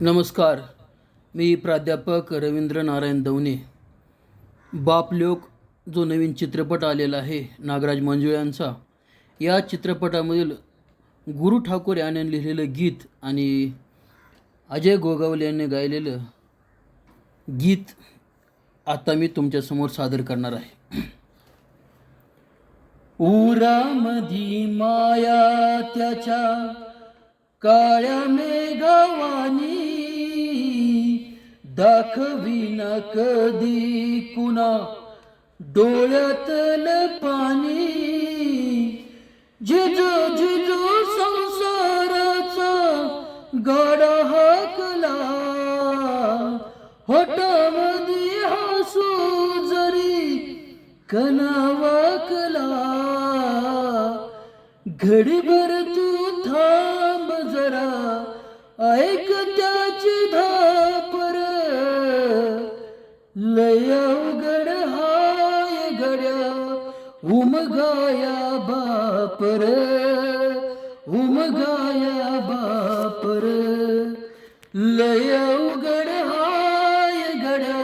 नमस्कार. मी प्राध्यापक रवींद्र नारायण दवणे. बाप लोक जो नवीन चित्रपट आलेला आहे नागराज मंजुळे यांचा. या चित्रपटामधील गुरु ठाकूर याने लिहिलेलं गीत आणि अजय गोगावले यांनी गायलेलं गीत आता मी तुमच्यासमोर सादर करणार आहे. उरामधी माया त्याच्या काळ्या मेघवानी दाखविन कधी कुणा डोळ्यातल पाणी. जिजो जिजो संसाराचा गाडा हाकला. होटामधी हसू जरी कणावाकला घडीभर लय अवघड हाय घड्या उमगाया बापर उमगाया बापर लय अवघड हाय घड्या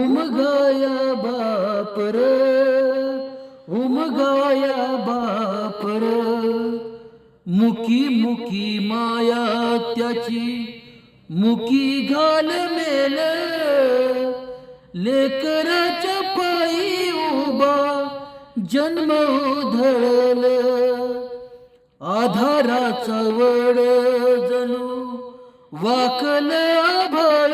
उमगाया बापर उमगाया बापर मुकी मुकी माया त्याची मुकी घाल मेल लेकराच्या पायी उभा जन्म उधळल आधाराचा वड जणू वाकल आभाळ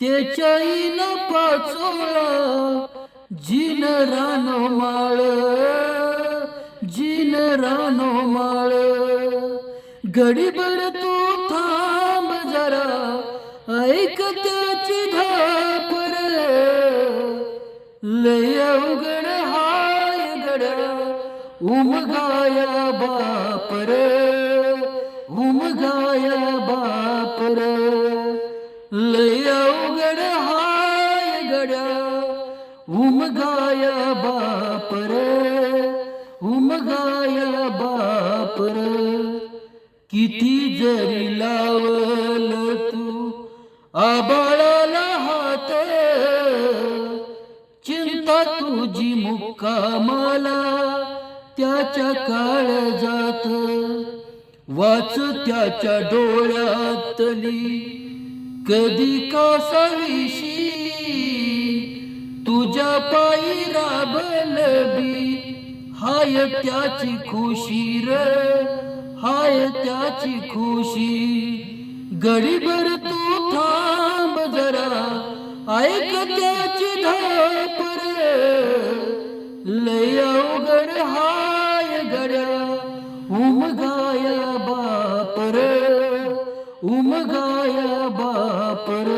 त्याच्याही न पाचोळा जिन रानो माळ. जिन रानो माळ. गडीबड तू थांब जरा. ऐक त्याची धापर लय अवघड हाय गड्या उमगाया बापर उमगाया बापर लय अवघड हाय गड्या उमगाया बापर उमगाया बापर किती जरी लावल तू आबाळाला हात. चिंता तुझी मुक्कामाला त्याच्या काळ जात. वाच त्याच्या डोळ्यातली कधी कासाविशी तुझ्या पायी राबलबी हाय त्याची खुशी र हाय त्याची खुशी. गरीबर तू था जरा ऐक त्याची धापर लय अवघड हाय गड्या उमगाया बापर उमगाया बापर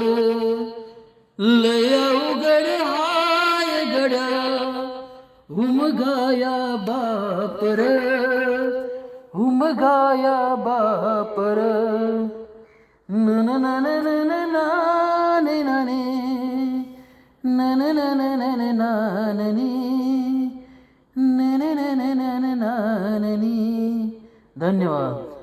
लय अवघड हाय गड्या उमगाया बापर उमगाया बापर नन न ना नाने नाने नन नन नन नाननी नन नन नन नाननी. धन्यवाद.